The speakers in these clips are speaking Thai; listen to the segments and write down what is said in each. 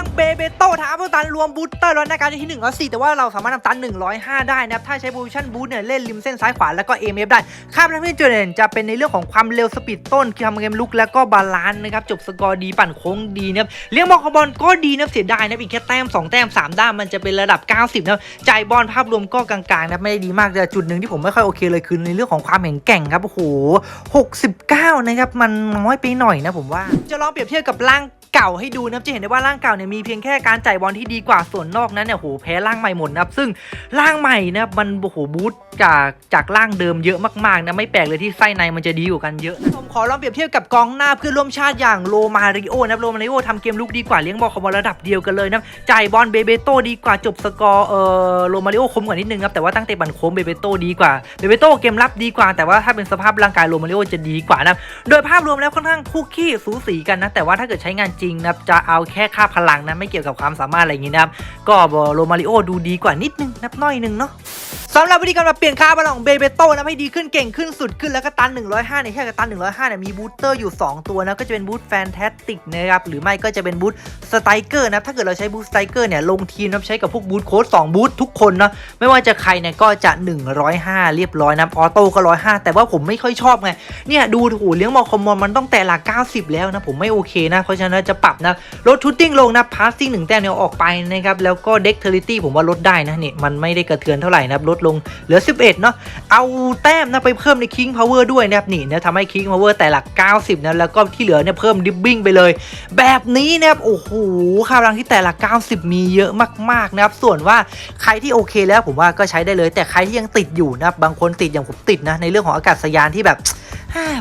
ลังเบเบโต้ท้าพวกตันรวมบูสเตอร์แล้วในการที่1แล้ว4แต่ว่าเราสามารถทำตัน 105 ได้นะครับ ถ้าใช้โพซิชั่นบูสเนี่ยเล่นริมเส้นซ้ายขวาแล้วก็ AMF ได้ค่าพลังที่จุดเด่นจะเป็นในเรื่องของความเร็วสปีดต้นคือทำเกมลุกแล้วก็บาลานซ์นะครับ จบสกอร์ดีปั่นโค้งดีนะครับเลี้ยงบอลคาร์บอลก็ดีนะเสียดายนะอีกแค่แต้ม 2 แต้ม 3 ด้ามมันจะเป็นระดับ 90นะจ่ายบอลภาพรวมก็กลางๆนะไม่ได้ดีมากแต่จุดหนึ่งที่ผมไม่ค่อยโอเคเลยคือในเรื่องของความแข็งแกร่งครับโอ้โห69นะครับมันน้อยไปหน่อยนะผมว่าจะลองเปรียบเทียบกับร่าง เก่าให้ดูนะครับจะเห็นได้ว่าร่างเก่าเนี่ยมีเพียงแค่การจ่ายบอลที่ดีกว่าส่วนนอกนั้นเนี่ยโหแพ้ร่างใหม่หมดนะครับซึ่งร่างใหม่นะมันโอ้โหบูทจากจากร่างเดิมเยอะมากๆนะไม่แปลกเลยที่ไส้ในมันจะดีกว่ากันเยอะนะผมขอลองเปรียบเทียบกับกองหน้าเพื่อนร่วมชาติอย่างโลมาริโอนะครับโลมาริโอทำเกมลุกดีกว่าเลี้ยงบอลคาร์บอลระดับเดียวกันเลยนะจ่ายบอลเบเบโตดีกว่าจบสกอร์เออโลมาริโอคมกว่านิดนึงครับแต่ว่าตั้งแต่บันโค้งเบเบโตดีกว่าเบเบโตเกมรับดีกว่า แต่ว่าถ้าเป็นสภาพร่างกายโลมาริโอจะดีกว่านะโดยภาพรวมแล้วค่อนข้างคู่ขี้สูสีกันนะแต่ว่าถ้าเกิดใช้งานจริงนะจะเอาแค่ค่าพลังนะไม่เกี่ยวกับความสามารถอะไรอย่างนี้นะครับก็โรมาริโอดูดีกว่านิดนึงนับน้อยนึงเนาะสำหรับวิธีการปรับเปลี่ยนค่าพลังของเบเบโต้นะให้ดีขึ้นเก่งขึ้นสุดขึ้นแล้วก็ตัน 105เนี่ยแค่กับตัน 105เนี่ยมีบูสเตอร์อยู่ 2 ตัวนะก็จะเป็นบูสแฟนตาสติกนะครับหรือไม่ก็จะเป็นบูสสไตรเกอร์นะถ้าเกิดเราใช้บูสสไตรเกอร์เนี่ยลงทีมนะใช้กับพวกบูสโค้ด2บูสทุกคนนะไม่ว่าจะใครเนี่ยก็จะ 105 เรียบร้อยนะออโต้ก็105 แต่ว่าผมไม่ค่อยชอบไงเนี่ยดูถูเลี้ยงมอคอมมอนมันต้องแต่หลัก 90 แล้วนะผมไม่โอเคนะเพราะฉะนั้นจะปรับนะลดชูตติ้งลงนะพาสซิ่งหนึ่งแต้มเนี่ยออกไปนะครับแล้วก็เด็กเทอริตี้ผมว่าลดได้นะเนี่ยมันไม่ได้กระเทือนเท่าไหร่นะครับลดลงเหลือ 11 เนาะเอาแต้มนะไปเพิ่มในคิงพาวเวอร์ด้วยนะครับนี่นะทำให้คิงพาวเวอร์แต่หลัก 90 นะแล้วก็ที่เหลือเนี่ยเพิ่มดิบบิ้งไปเลย แบบนี้นะครับโอ้โหค่าพลังที่แต่ละ90 มีเยอะมากๆนะครับส่วนว่าใครที่โอเคแล้วผมว่าก็ใช้ได้เลย แต่ใครที่ยังติดอยู่นะครับบางคนติดอย่างผมติดนะในเรื่องของอากาศยานที่แบบ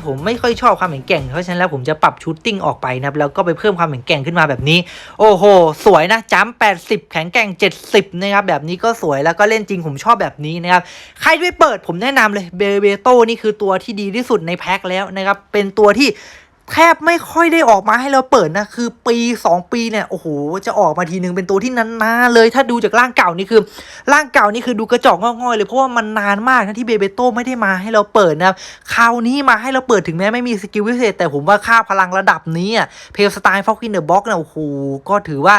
ผมไม่ค่อยชอบความแข็งแกร่งเพราะฉะนั้นแล้วผมจะปรับชูตติ้งออกไปนะครับแล้วก็ไปเพิ่มความแข็งแกร่งขึ้นมาแบบนี้ โอ้โห สวยนะจัมป์80 แข็งแกร่ง 70 นะครับ แบบนี้ก็สวยแล้วก็เล่นจริงผมชอบแบบนี้นะครับ ใครที่ไม่เปิดผมแนะนำเลยเบเบโต้นี่คือตัวที่ดีที่สุดในแพ็คแล้วนะครับเป็นตัวที่ แทบไม่ค่อยได้ออกมาให้เราเปิดนะ คือปี 2 ปีเนี่ย โอ้โห จะออกมาทีนึงเป็นตัวที่นานๆเลย ถ้าดูจากร่างเก่านี่คือ ร่างเก่านี่คือดูกระจอกงอกๆเลย เพราะว่ามันนานมากนะที่เบเบโต้ไม่ได้มาให้เราเปิดนะครับ คราวนี้มาให้เราเปิดถึงแม้ไม่มีสกิลพิเศษ แต่ผมว่าค่าพลังระดับนี้อะเพลสไตล์ฟอกกินเดอะบ็อกเนี่ยโอ้โห ก็ถือว่า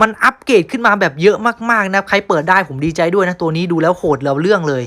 มันอัปเกรดขึ้นมาแบบเยอะมากๆนะใครเปิดได้ผมดีใจด้วยนะตัวนี้ดูแล้วโหดเราเรื่องเลย